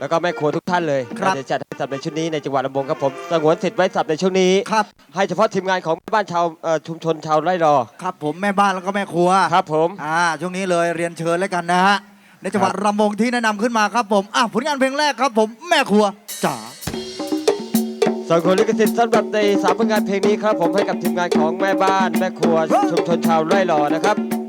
แล้วก็แม่ครัวทุกท่านเลยครับ จะจัดให้สับในชุดนี้ในจังหวัดลำบงครับผมสงวนสิทธิ์ไว้สับในช่วงนี้ ครับ ให้เฉพาะทีมงานของแม่บ้านชาวเอ่อชุมชนชาวไร่รอครับผมแม่บ้านแล้วก็แม่ครัวครับผม อ่าช่วงนี้เลยเรียนเชิญแล้วกันนะฮะในจังหวัดครับลำบงที่แนะนำขึ้นมาครับผมอะผลงานเพลงแรกครับผมแม่ครัวจ๋าส่วนคนลิขสิทธิ์สำหรับในสามผลงานเพลงนี้ครับผมให้กับทีมงานของแม่บ้านแม่ครัวชุมชนชาวไร่รอนะครับ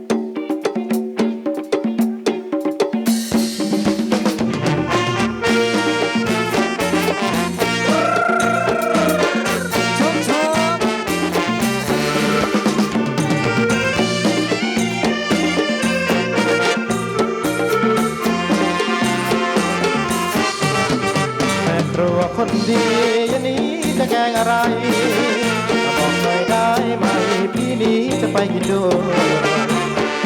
ไปกินด้ว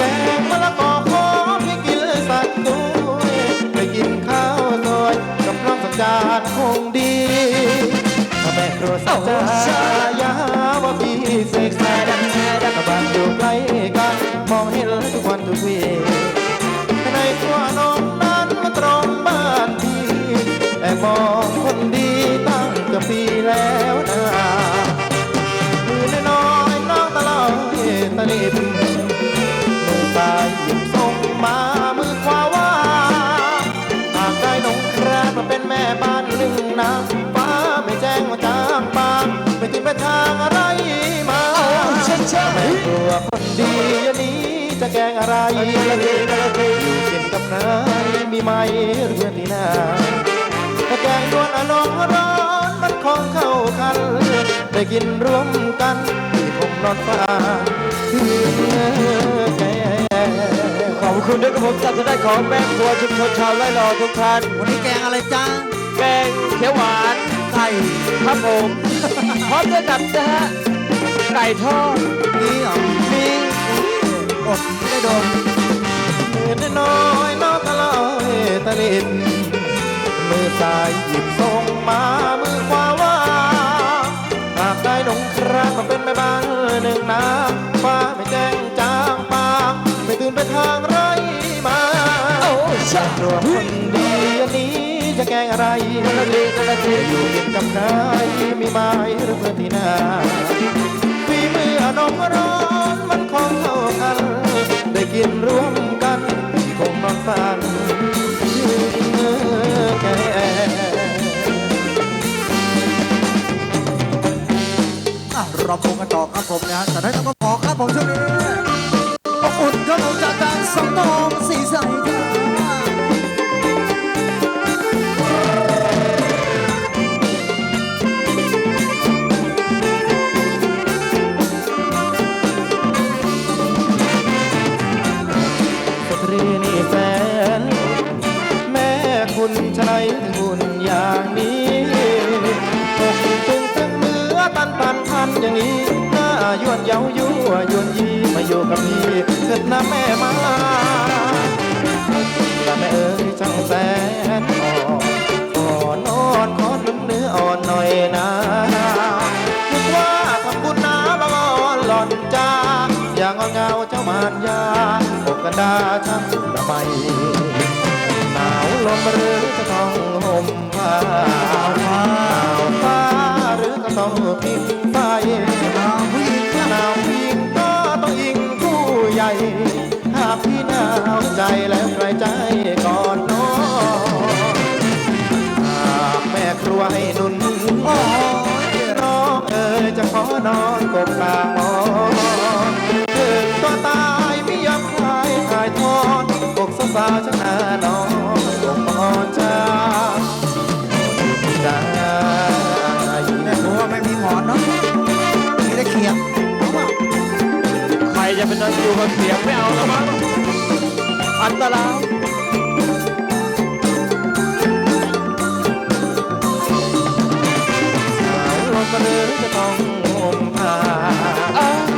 ยแกงมะละกอขอพี่กินสักด้วยไปกินข้าวซอยกับพร้อมสักจานคงดีถ้าแม่ครัวสักจาน ทางอะไรมาแม่ครัวคนดีอันนี้จะแกงอะไรอยู่กินกับใครมีไหมเรื่องนี้นาถ้าแกงด้วนอะน้องร้อนมันคงเข้ากันได้กินร่วมกันที่คงนอนฟ้าถึงแก่ขอบคุณด้วยครับผมจากทางด้านของแม่ครัวชุมชนชาวไร่รอทุกท่านวันนี้แกงอะไรจ้าแกงเขียวหวานไก่ครับผม พร้อมด้วยกับนะฮะไก่ทอดนี่เหรอมีอดไม่ได้โดนมือน้อยๆน้องตะลอยตะลิดมือซ้ายหยิบส่งมามือขวาว่าหากได้นงครางมาเป็นแม่บ้านหนึ่งนางฟ้าไม่แจ้งจางปางไม่ตื่นไปทางไรมาโอ้ชาครัวคนดีอันนี้ แกงอะไรอยู่กินกับใครมีไม้หรือเพื่อที่นาฝีมืออนงร้อนมันคงเข้ากัน ได้กินร่วมกันคงนอนฝันยืนแก่อะเรงกันต่อครับผมนะฮะแต่ได้ต้องก็ขอครับผมช่วงนี้อบอุ่นครับผมจาการสองตองสีใสครับส กับพี่เกิดนะแม่มาละแม่เอ๋ยช่างแสนอ่อนขอนอนขอนุ่มเนื้ออ่อนหน่อยนะนึกว่าทำบุญนะบางอ่อนหล่อนจ้าอย่างงอเงาเจ้ามารยาอกกันดาช่างละไมหนาวลมหรือจะต้องห่มผ้าหนาวฟ้าหรือก็ต้องพิงไฟอ่าผู้หญิงหนาวพิงก็ต้อง หากพี่หนาวใจแล้วใครใจก่อนนอนหากแม่ครัวให้นุนโอ้ยน้องเอ่ยจะขอนอนกบกลางหมอนถึงตัวตายไม่ยอมคลายถ่ายทอดอกสาวๆจะหน้านอน ไม่เอาแล้วมั้งอันตรายหนาวลมหรือจะต้องห่มผ้า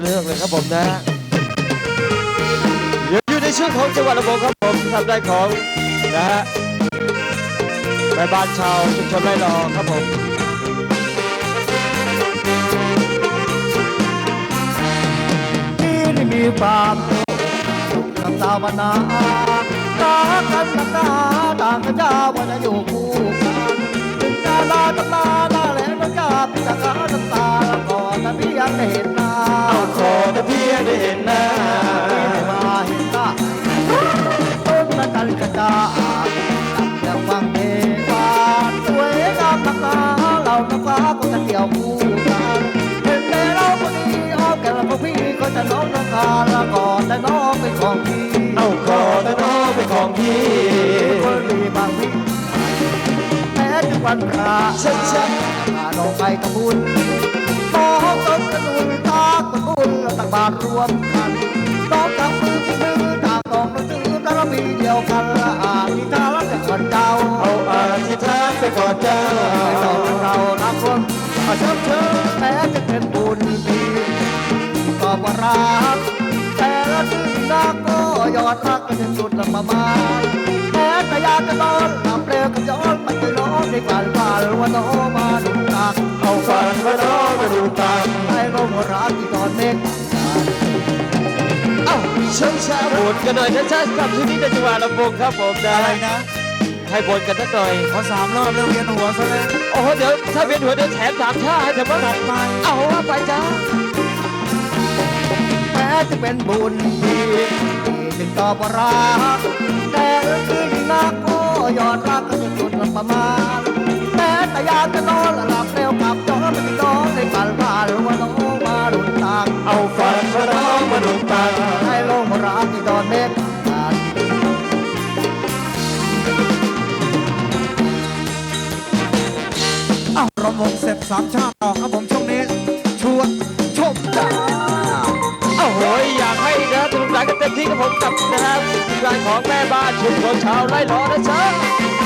เรื่องเลยครับผมนะเดี๋ยวอยู่ในช่วงของจังหวัดระบบครับผมทำได้ของนะฮะแม่บ้านชาวชุมชนไร่รอครับผมที่ได้มีความสุขกับสาวนารักกันนักหนาต่างกันยาวันอยู่คู่กันถึงดาราตานนาแหลมกาพิจารณาตาละก่อนแต่พี่ยังเห็นหน้า แต่เพียงได้เห็นหน้ามาเห็นหน้าต้นละกันกระจาตับอย่างวังเทวาสวยงามนักหนาเราน้ำฟ้าก็จะเกี่ยวคู่กันเห็นแต่เราคนนี้อ้อมแก่ละพวกพี่ก็จะน้องน้องคาละก่อนแต่น้องเป็นของพี่เอาขอแต่น้องเป็นของพี่คนดีบางพี่แม้ทุกวันพระเช่นเช่นพาน้องไปทำบุญน้องต้นกระนุน ตากตะบุญตักบาตรรวมกันน้องกับมือที่มือต่างน้องนังถือบารามีเดียวกันละอาทิตาละแต่ก่อนเจ้าเอาอธิษฐานไปก่อนเจ้าให้เราเรารักรวมอาเชิญเชิญแม้จะเป็นบุญดีก็ว่ารักแต่ละทีนักก็ยอดรักกันจนสุดละประมาณแม้แต่ยากจะนอนหลับเร็วก็ย้อนไปจะร้องในฝันฝันว่าน้องมาดูตักเอา ฝันว่าน้องมาดูตังให้ลมรักที่ตอนเม็กเอ้าเชิญชาบนกันหน่อยนะจ๊ะกับที่นี่ในจังหวัดลำพูนครับผมนะอะไรนะให้บนกันสักหน่อยพอสามรอบแล้วเวียนหัวซะแล้วโอ้โหเดี๋ยวถ้าเป็นหัวเดี๋ยวแถมสามชาให้เถอะมั้งจัดไปเอาว่าไปจ้าแม้จะเป็นบุญที่จึงตอบว่ารักแต่คืนนักก็ยอดรักกันจนสุดละประมาณ แต่อยากจะนอนหลับเร็วกลับย้อนไปที่น้องในฝันฝันว่าน้องมาดุนตักเอาฝันว่าน้องมาดูตังให้ลงรักที่ตอนเม็กอ้าวรำวงเสร็จสามชาติต่อครับผมช่วงนี้ชวนชมจ้าโอ้โหอยากให้นะสนุกสนานกันเต็มที่กับผมกับนะครับงานของแม่บ้านชุมชนชาวไร่รอนะจ๊ะ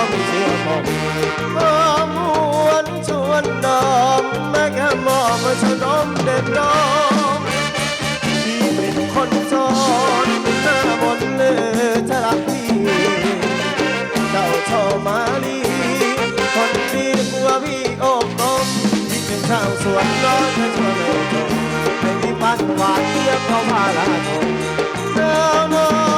ก็มีเสียงมองหอมวนชวนดอมแม้แค่มองมาชนมเด็ดดอมที่เป็นคนสอนหน้ามนเลือทะรักที่เจ้าชอบมาลีคนดีกลัวพี่อกนมที่เป็นข้างสวนร้อนให้ชวนเลยไม่มีปันหวานเทียบเขาพาลาทงเจ้าน้อง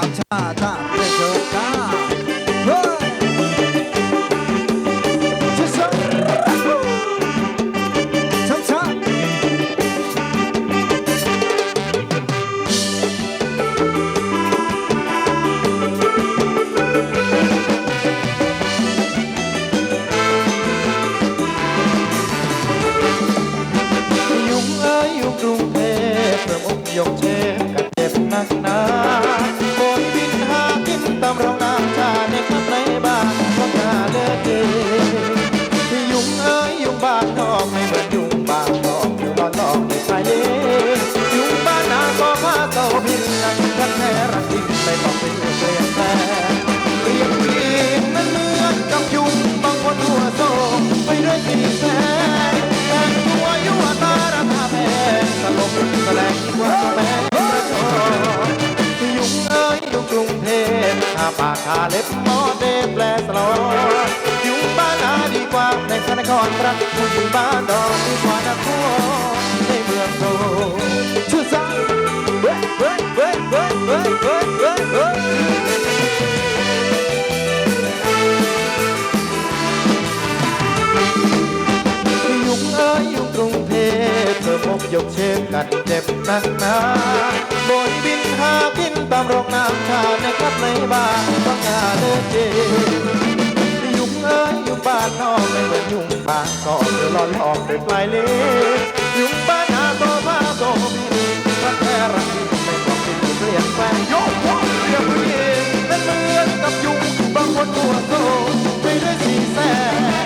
าปาเล็บหมอเดแปลสลอนยุงบ้านนาดีกว่าในพระนครรักผู้หญิงบ้านดอกดีกว่านครในเมืองโตชื่อสังเฮ้ยเฮ้ยเฮ้ยเฮ้ยเฮ้ยเฮ้ยเฮ้ยเฮ้ยุงเอ้ยยุงกรุงเทพเธอพบยกเชฟกัดเจ็บนักหนาบนบินหากินตามโรงนา บ้านก็เธอหลอนหลอกด้วยปลายเล็บยุงบ้านนาโตมาโตไม่ดีรักแท้รักจริงไม่บอกที่เปลี่ยนแปลงโยกโยกเรียกผู้หญิงนั้นเหมือนกับยุงบางคนตัวโตไปด้สีแส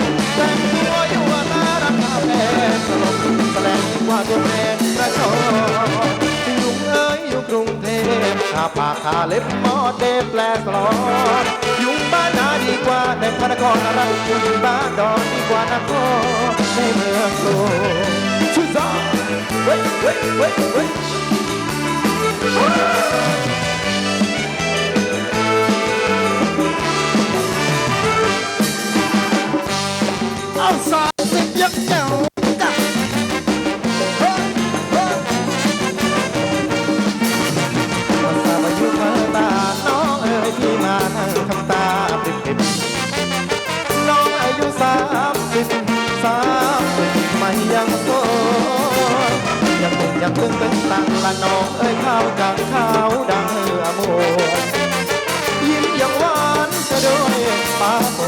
งแต่งตัวอยู่ว่าน่ารักน่าแพงสลบแสลงว่าตัวแทนกระชอนยุงเอ้ยอยู่กรุงเทพทาปากทาเล็บหมอเดแปลสลอน บ้านนาดีกว่าในพระนครรักยุงบ้านดอนดีกว่านครในเมืองโลชื่อซาเฮ้ยเฮ้ยเฮ้ยเฮ้ยเอาสามสิบยักแจ๋วจ้ะเฮ้ยเฮ้ยว่าทร ยังหนุ่มยังตึงตึงตังละน้องเอ้ยข้าวจางข้าวดังเหือโมยยิ้มยังหวานจะด้วยปาโบ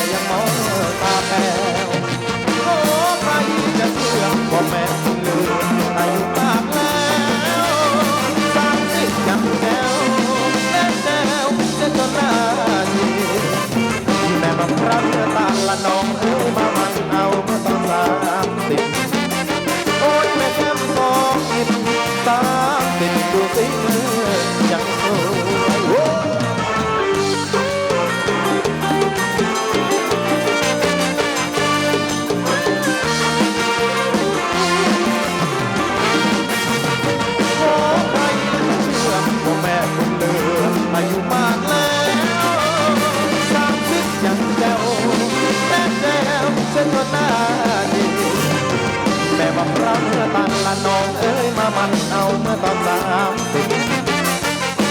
ยยังมองตาแปง น้องเอ้ยมามันเอาเมื่อตอนสามสิบ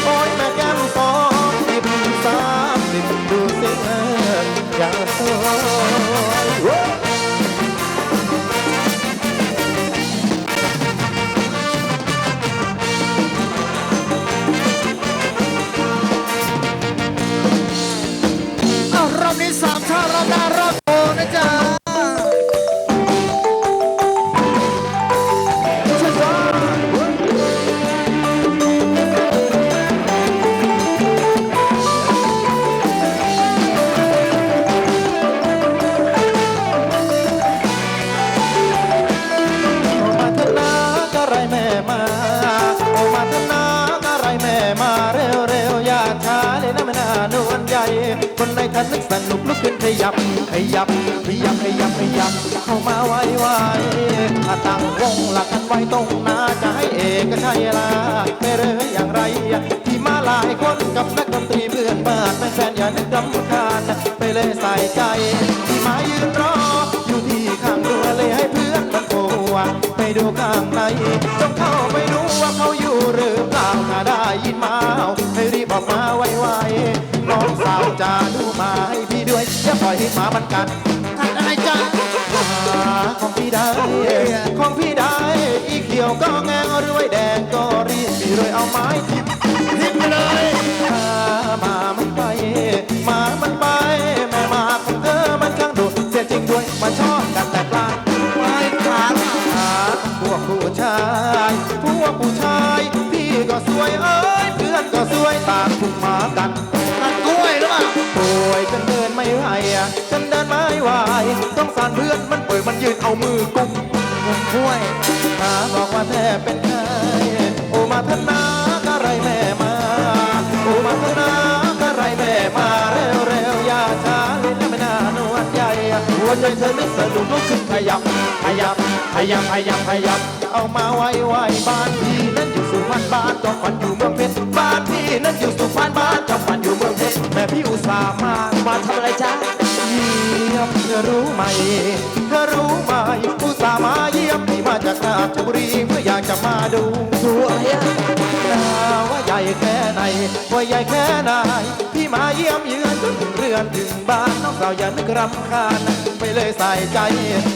โอ้ยแม่แก้มสองสิบสามสิบดูสิเออยังสวยเอารอบนี้สามชารอบหน้า คนในทันนึกสนุกลุกขึ้นขยับขยับขยับขยับขยับ เข้ามาไวไวถ้าตั้งวงหลักกันไว้ตรงหน้าจะให้เอกชัยลาไม่เรออย่างไรที่มาหลายคนกับนักดนตรีเพื่อนบ้านแฟนอย่านึกรำคาญไปเลยใส่ใจ ที่มายืนรอ อยู่ที่ข้างรั้วเลยให้เพื่อนตะโกนไปดูข้างในต้องเข้าไปดูว่าเขาอยู่หรือเปล่าถ้าได้ยินมาให้ รีบออกมาไวๆน้องสาวจะดูมาให้พี่ด้วยอย่าปล่อยให้หมามันกัดท่านอะไรจ้าของพี่ได้ ของพี่ได้ อีเขียวก็แงงรวยแดงก็รีบพี่รวยเอาไม้ทิ่มทิ้งไปเลยารเพื่อนมันเป่วยมันยืนเอามือกุมผมกล้วยหาบอกว่าแทบเป็นไข้โอมาธนาอะไรแม่มาโอมาธนาอะไรแม่มาเร็วเร็วอย่าช้าเลยนะไม่น่านวดใหญ่หัวใจเธอนึกสนุกลุกขึ้นขยับขยับขยับขยับขยับเอามาไว้ไว้บ้านพี่นั้นอยู่สุพรรณบ้านจอมฝันอยู่เมืองเพชรบ้านพี่นั้นอยู่สุพรรณบ้านจอมฝันอยู่เมืองเพชรแม่พี่อุตส่าห์มามาทำอะไรจ๊ะ เธอรู้ไหม เธอรู้ไหมอุตส่ามาเยี่ยมพี่มาจากราชบุรีเพื่ออยากจะมาดูดูอะไรอะนาว่าใหญ่แค่ไหนว่าใหญ่แค่ไหนพี่มาเยี่ยมเยือนจนถึงเรือนถึงบ้านน้องสาวอย่านึกรำคาญไปเลยใส่ใจ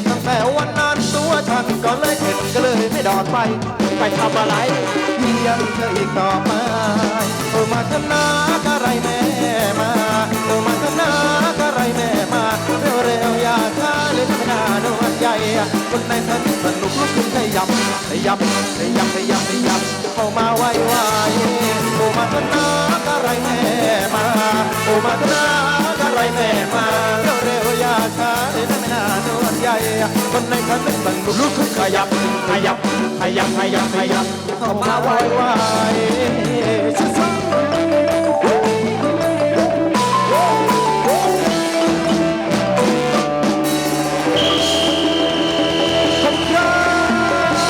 ตั้งแต่วันนั้นตัวฉันก็เลยเห็นก็เลยไม่ดอดไปไปทำอะไรเยี่ยมเธออีกต่อมาโออมาธนากะไรแม่มาโอมา ช้าเลยไม่น่านวลใหญ่คนในสนุกสนุกลุกขึ้นขยับขยับขยับขยับขยับเข้ามาไวไวโอมาธนากะไรแม่มาโอมาธนากะไรแม่มาเร็วๆอย่าช้าเลยไม่น่านวลใหญ่คนในสนุกสนุกลุกขึ้นขยับขยับขยับขยับขยับเข้ามาไวไว